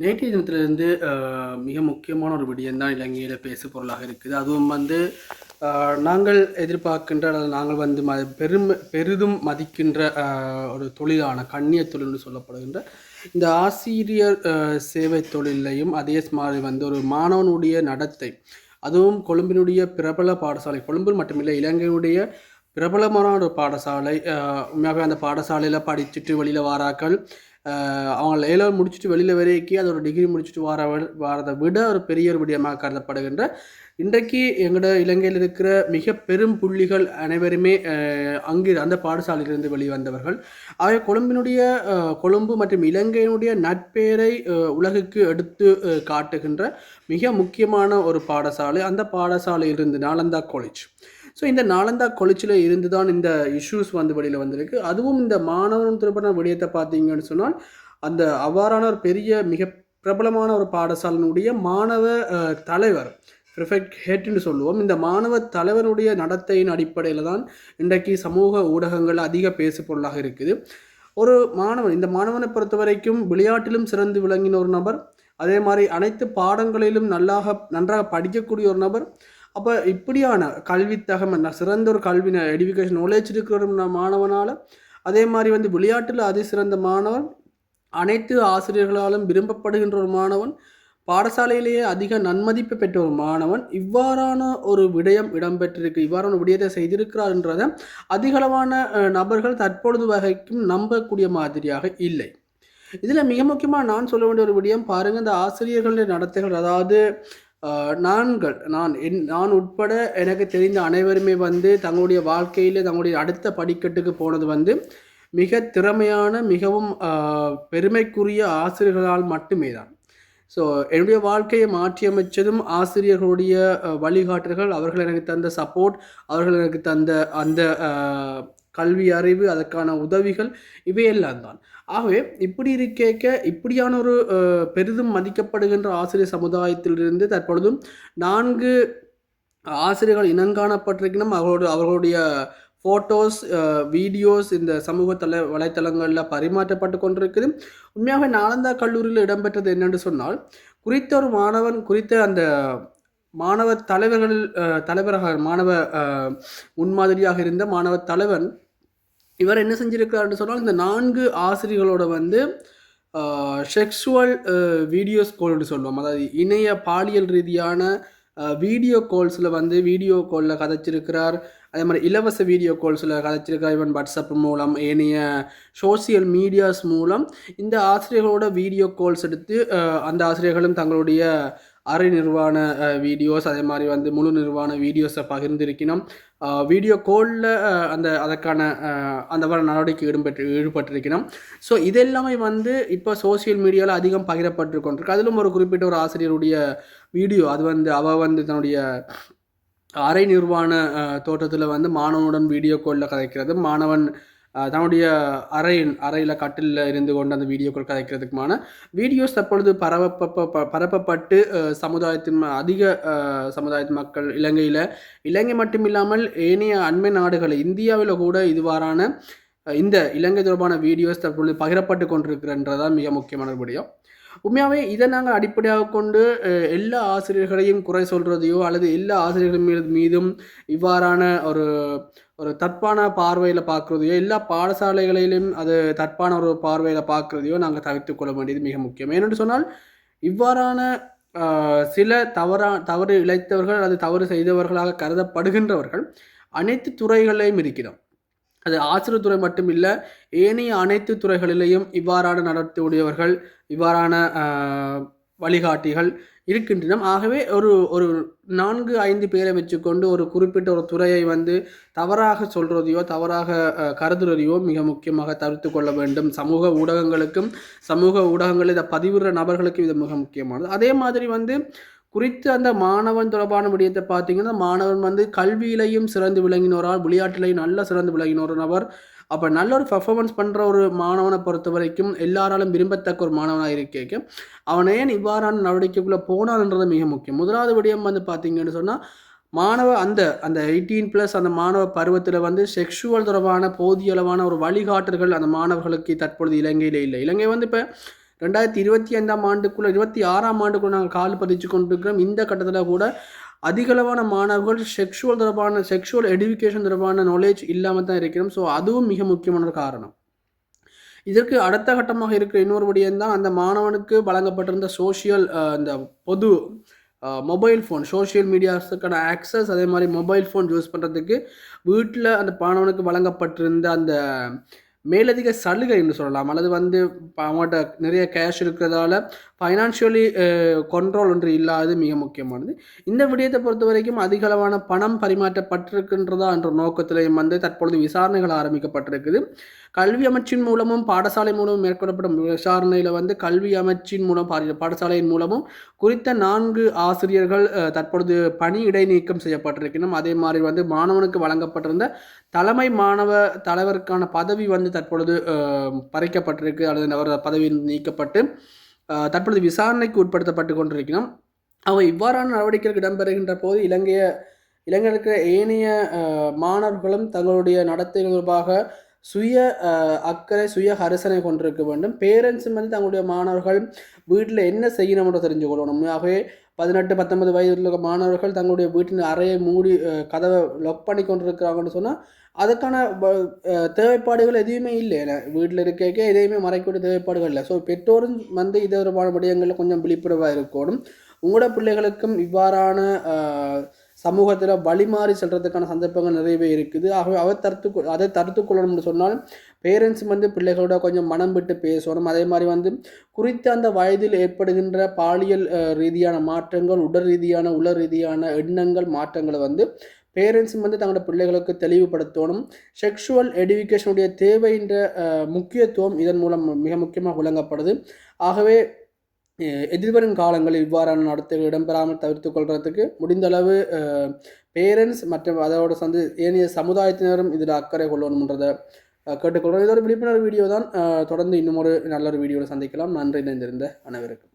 நேற்றைய மிக முக்கியமான ஒரு விடயம்தான் இலங்கையில் பேசு பொருளாக இருக்குது. அதுவும் வந்து நாங்கள் எதிர்பார்க்கின்ற அல்லது நாங்கள் வந்து ம பெரும் பெரிதும் மதிக்கின்ற ஒரு தொழிலான கண்ணிய தொழில் என்று சொல்லப்படுகின்ற இந்த ஆசிரியர் சேவை தொழிலையும் அதே மாதிரி வந்து ஒரு மாணவனுடைய நடத்தை அதுவும் கொழும்பினுடைய பிரபல பாடசாலை கொழும்பில் மட்டுமில்லை இலங்கையுடைய பிரபலமான ஒரு பாடசாலை உண்மையாகவே அந்த பாடசாலையில் படிச்சுட்டு வெளியில் வாராக்கள் அவங்க ஏழாவது முடிச்சுட்டு வெளியில் வரைக்கும் அதோட டிகிரி முடிச்சுட்டு வர வரதை விட ஒரு பெரிய ஒரு விடயமாக கருதப்படுகின்ற இன்றைக்கு எங்களோட இலங்கையில் இருக்கிற மிக பெரும் புள்ளிகள் அனைவருமே அங்கு அந்த பாடசாலையிலிருந்து வெளிவந்தவர்கள். ஆகவே கொழும்பினுடைய கொழும்பு மற்றும் இலங்கையினுடைய நட்பெயரை உலகுக்கு எடுத்து காட்டுகின்ற மிக முக்கியமான ஒரு பாடசாலை அந்த பாடசாலையிலிருந்து நாளந்தா காலேஜ் ஸோ இந்த நாலந்தா கொலிச்சில் இருந்து தான் இந்த இஷ்யூஸ் வந்து வெளியில் வந்திருக்கு. அதுவும் இந்த மாணவன் திருப்பண விடயத்தை பார்த்தீங்கன்னு சொன்னால் அந்த அவ்வாறான ஒரு பெரிய மிக பிரபலமான ஒரு பாடசாலையினுடைய மாணவ தலைவர் ப்ரிஃபெக்ட் ஹெட்னு சொல்லுவோம். இந்த மாணவ தலைவனுடைய நடத்தையின் அடிப்படையில் தான் இன்றைக்கு சமூக ஊடகங்கள் அதிக பேசு பொருளாக இருக்குது. ஒரு மாணவன் இந்த மாணவனை பொறுத்த வரைக்கும் விளையாட்டிலும் சிறந்து விளங்கின ஒரு நபர் அதே மாதிரி அனைத்து பாடங்களிலும் நல்லாக நன்றாக படிக்கக்கூடிய ஒரு நபர் அப்போ இப்படியான கல்வித்தகம் என்ன? சிறந்த ஒரு கல்வி எடுகேஷன் நாலேஜ் இருக்கிற அதே மாதிரி வந்து விளையாட்டில் அதி சிறந்த மாணவன் அனைத்து ஆசிரியர்களாலும் விரும்பப்படுகின்ற ஒரு மாணவன் பாடசாலையிலேயே அதிக நன்மதிப்பு பெற்ற ஒரு மாணவன் இவ்வாறான ஒரு விடயம் இடம்பெற்றிருக்கு இவ்வாறான விடயத்தை செய்திருக்கிறார் என்றதை அதிகளவான நபர்கள் தற்பொழுது வகைக்கும் நம்பக்கூடிய மாதிரியாக இல்லை. இதில் மிக முக்கியமாக நான் சொல்ல வேண்டிய ஒரு விடயம் பாருங்கள் இந்த ஆசிரியர்களுடைய நடத்தைகள் அதாவது நான்கள் நான் என் நான் உட்பட எனக்கு தெரிந்த அனைவருமே வந்து தங்களுடைய வாழ்க்கையில் தங்களுடைய அடுத்த படிக்கட்டுக்கு போனது வந்து மிக திறமையான மிகவும் பெருமைக்குரிய ஆசிரியர்களால் மட்டுமே தான் ஸோ என்னுடைய வாழ்க்கையை மாற்றியமைச்சதும் ஆசிரியர்களுடைய அஹ், வழிகாட்டல்கள் அவர்கள் எனக்கு தந்த சப்போர்ட் அவர்கள் எனக்கு தந்த அந்த கல்வி அறிவு அதற்கான உதவிகள் இவையெல்லாம் தான். ஆகவே இப்படி இருக்கேக்க இப்படியான ஒரு பெரிதும் மதிக்கப்படுகின்ற ஆசிரியர் சமுதாயத்திலிருந்து தற்பொழுதும் நான்கு ஆசிரியர்கள் இனங்காணப்பட்டிருக்கணும் அவர்களோட அவர்களுடைய ஃபோட்டோஸ் வீடியோஸ் இந்த சமூக தலை வலைத்தளங்களில் பரிமாற்றப்பட்டு கொண்டிருக்குது. உண்மையாக நாலந்தா கல்லூரியில் இடம்பெற்றது என்னென்று சொன்னால் குறித்த ஒரு மாணவன் குறித்த அந்த மாணவ தலைவர்கள் தலைவராக மாணவ முன்மாதிரியாக இருந்த மாணவ தலைவன் இவர் என்ன செஞ்சுருக்காருன்னு சொன்னால் இந்த நான்கு ஆசிரியர்களோட வந்து செக்ஷுவல் வீடியோஸ் கோல்னு சொல்லுவோம். அதாவது இணைய பாலியல் ரீதியான வீடியோ கால்ஸில் வந்து வீடியோ காலில் கதைச்சிருக்கிறார். அதே மாதிரி இலவச வீடியோ கால்ஸில் கதைச்சிருக்கிறார். இவன் வாட்ஸ்அப் மூலம் ஏனைய சோசியல் மீடியாஸ் மூலம். இந்த ஆசிரியர்களோட வீடியோ கால்ஸ் எடுத்து அந்த ஆசிரியர்களும் தங்களுடைய அரை நிர்வாண வீடியோஸ் அதே மாதிரி வந்து முழு நிர்வாண வீடியோஸை பகிர்ந்திருக்கணும் வீடியோ கோலில் அந்த அதற்கான அந்த வர நடவடிக்கை ஈடுபட்டு ஈடுபட்டிருக்கணும் ஸோ இதெல்லாமே வந்து இப்போ சோஷியல் மீடியாவில் அதிகம் பகிரப்பட்டு கொண்டிருக்கு. அதிலும் ஒரு குறிப்பிட்ட ஒரு ஆசிரியருடைய வீடியோ அது வந்து அவள் வந்து தன்னுடைய அரை நிர்வாண தோட்டத்தில் வந்து மாணவனுடன் வீடியோ கோலில் கதைக்கிறது மாணவன் தன்னுடைய அறையின் அறையில் கட்டிலில் இருந்து கொண்டு அந்த வீடியோக்கள் கதைக்கிறதுக்குமான வீடியோஸ் தற்பொழுது பரப்ப பரப்பப்பட்டு சமுதாயத்தின் அதிக சமுதாயத்து மக்கள் இலங்கையில் இலங்கை மட்டும் இல்லாமல் ஏனைய அண்மை நாடுகள் இந்தியாவில் கூட இதுவாறான இந்த இலங்கை தொடர்பான வீடியோஸ் தற்பொழுது பகிரப்பட்டு கொண்டிருக்கிறன்றதான் மிக முக்கியமான விடயம். உண்மையாகவே இதை நாங்கள் அடிப்படையாக கொண்டு எல்லா ஆசிரியர்களையும் குறை சொல்கிறதையோ அல்லது எல்லா ஆசிரியர்கள் மீது மீதும் இவ்வாறான ஒரு ஒரு தற்பான பார்வையில் பார்க்குறதையோ எல்லா பாடசாலைகளிலும் அது தற்பான ஒரு பார்வையில் பார்க்குறதையோ நாங்கள் தவிர்த்து கொள்ள வேண்டியது மிக முக்கியம். ஏனென்று சொன்னால் இவ்வாறான சில தவறா தவறு இழைத்தவர்கள் அது தவறு செய்தவர்களாக கருதப்படுகின்றவர்கள் அனைத்து துறைகளிலையும் இருக்கிறோம். அது ஆசிரியத்துறை மட்டும் இல்லை ஏனைய அனைத்து துறைகளிலேயும் இவ்வாறான நடத்தக்கூடியவர்கள் உடையவர்கள் இவ்வாறான வழிகாட்டிகள் இருக்கின்றன ஆகவே ஒரு ஒரு நான்கு ஐந்து பேரை வச்சுக்கொண்டு ஒரு குறிப்பிட்ட ஒரு துறையை வந்து தவறாக சொல்றதையோ தவறாக கருதுறதையோ மிக முக்கியமாக தவிர்த்து கொள்ள வேண்டும். சமூக ஊடகங்களுக்கும் சமூக ஊடகங்களில் இதை பதிவிடுற நபர்களுக்கும் இது மிக முக்கியமானது. அதே மாதிரி வந்து குறித்து அந்த மாணவன் தொடர்பான விடயத்தை பார்த்தீங்கன்னா மாணவன் வந்து கல்வியிலையும் சிறந்து விளங்கினோரால் விளையாட்டிலையும் நல்ல சிறந்து விளங்கின ஒரு நபர் அப்போ நல்ல ஒரு பர்ஃபார்மன்ஸ் பண்ணுற ஒரு மாணவனை பொறுத்த வரைக்கும் எல்லாராலும் விரும்பத்தக்க ஒரு மாணவனாக இருக்கேக்கு. அவன் ஏன் இவ்வாறான நடவடிக்கைக்குள்ளே போனான்ன்றது மிக முக்கியம். முதலாவது விடயம் வந்து பார்த்தீங்கன்னு சொன்னால் மாணவ அந்த அந்த எயிட்டீன் ப்ளஸ் அந்த மாணவ பருவத்தில் வந்து செக்ஷுவல் தொடர்பான போதிய அளவான ஒரு வழிகாட்டல்கள் அந்த மாணவர்களுக்கு தற்பொழுது இலங்கையில் இல்லை. இலங்கை வந்து இப்போ ரெண்டாயிரத்தி இருபத்தி ஐந்தாம் ஆண்டுக்குள்ளே இருபத்தி ஆறாம் ஆண்டுக்குள்ளே நாங்கள் கால் பதிச்சு கொண்டிருக்கிறோம். இந்த கட்டத்தில் கூட அதிகளவான மாணவர்கள் செக்ஷுவல் தொடர்பான செக்ஷுவல் எடுகேஷன் தொடர்பான நாலேஜ் இல்லாமல் தான் இருக்கிறோம். ஸோ அதுவும் மிக முக்கியமான ஒரு காரணம். இதற்கு அடுத்த கட்டமாக இருக்கிற இன்னொரு விடயம் தான் அந்த மாணவனுக்கு வழங்கப்பட்டிருந்த சோஷியல் இந்த பொது மொபைல் ஃபோன் சோஷியல் மீடியாஸுக்கான ஆக்சஸ் அதே மாதிரி மொபைல் ஃபோன் யூஸ் பண்ணுறதுக்கு வீட்டில் அந்த மாணவனுக்கு வழங்கப்பட்டிருந்த அந்த மேலதிக சலுகை என்று சொல்லலாம். அல்லது வந்து அவங்கள்ட்ட நிறைய கேஷ் இருக்கிறதால ஃபைனான்ஷியலி கண்ட்ரோல் ஒன்று இல்லாதது மிக முக்கியமானது. இந்த விடயத்தை பொறுத்த வரைக்கும் அதிகளவான பணம் பரிமாற்றப்பட்டிருக்கின்றதா என்ற நோக்கத்திலையும் வந்து தற்பொழுது விசாரணைகள் ஆரம்பிக்கப்பட்டிருக்குது. கல்வி அமைச்சின் மூலமும் பாடசாலை மூலமும் மேற்கொள்ளப்படும் விசாரணையில் வந்து கல்வி அமைச்சின் மூலம் பாடசாலையின் மூலமும் குறித்த நான்கு ஆசிரியர்கள் தற்பொழுது பணி இடைநீக்கம் செய்யப்பட்டிருக்கணும் அதே மாதிரி வந்து மாணவனுக்கு வழங்கப்பட்டிருந்த தலைமை மாணவ தலைவருக்கான பதவி வந்து தற்பொழுது பறிக்கப்பட்டிருக்கு. அல்லது அவர் பதவி நீக்கப்பட்டு தற்பொழுது விசாரணைக்கு உட்படுத்தப்பட்டு கொண்டிருக்கிறோம் அவை இவ்வாறான நடவடிக்கைகள் இடம்பெறுகின்ற போது இலங்கைய இலங்கையில் இருக்கிற ஏனைய மாணவர்களும் தங்களுடைய நடத்தை தொடர்பாக சுய அக்கறை சுய ஹரிசனை கொண்டிருக்க வேண்டும். பேரண்ட்ஸும் வந்து தங்களுடைய மாணவர்கள் வீட்டில் என்ன செய்யணும் தெரிஞ்சு கொள்ளணும் ஆகவே பதினெட்டு பத்தொன்பது வயதில் உள்ள மாணவர்கள் தங்களுடைய வீட்டின் அறையை மூடி கதவை லொக் பண்ணி கொண்டிருக்கிறாங்கன்னு சொன்னால் அதுக்கான தேவைப்பாடுகள் எதுவுமே இல்லை. வீட்டில் இருக்க எதையுமே மறைக்கூடிய தேவைப்பாடுகள் இல்லை. ஸோ பெற்றோரும் வந்து இது தொடர்பான விடயங்களில் கொஞ்சம் விழிப்புணர்வாக இருக்கணும். உங்களோட பிள்ளைகளுக்கும் இவ்வாறான சமூகத்தில் வழிமாறி செல்றதுக்கான சந்தர்ப்பங்கள் நிறையவே இருக்குது. ஆகவே அதை தடுத்து அதை தடுத்து கொள்ளணும்னு சொன்னால் பேரண்ட்ஸ் வந்து பிள்ளைகளோட கொஞ்சம் மனம் விட்டு பேசணும். அதே மாதிரி வந்து குறித்த அந்த வயதில் ஏற்படுகின்ற பாலியல் ரீதியான மாற்றங்கள் உடல் ரீதியான உள ரீதியான எண்ணங்கள் மாற்றங்களை வந்து பேரண்ட்ஸ் வந்து தங்களோட பிள்ளைகளுக்கு தெளிவுபடுத்தணும். செக்ஷுவல் எடுக்கேஷனுடைய தேவைன்ற முக்கியத்துவம் இதன் மூலம் மிக முக்கியமாக விளங்கப்படுது. ஆகவே எதிர்வரும் காலங்களில் இவ்வாறான நடத்தைகள் இடம்பெறாமல் தவிர்த்து கொள்றதுக்கு முடிந்தளவு பேரண்ட்ஸ் மற்றும் அதோட சந்து ஏனைய சமுதாயத்தினரும் இதில் அக்கறை கொள்ளணுன்றதை கேட்டுக்கொள்கிறோம். இது ஒரு விழிப்புணர்வு வீடியோ தான் தொடர்ந்து இன்னும் ஒரு நல்ல ஒரு வீடியோவில் சந்திக்கலாம். நன்றி இணைந்திருந்த அனைவருக்கும்.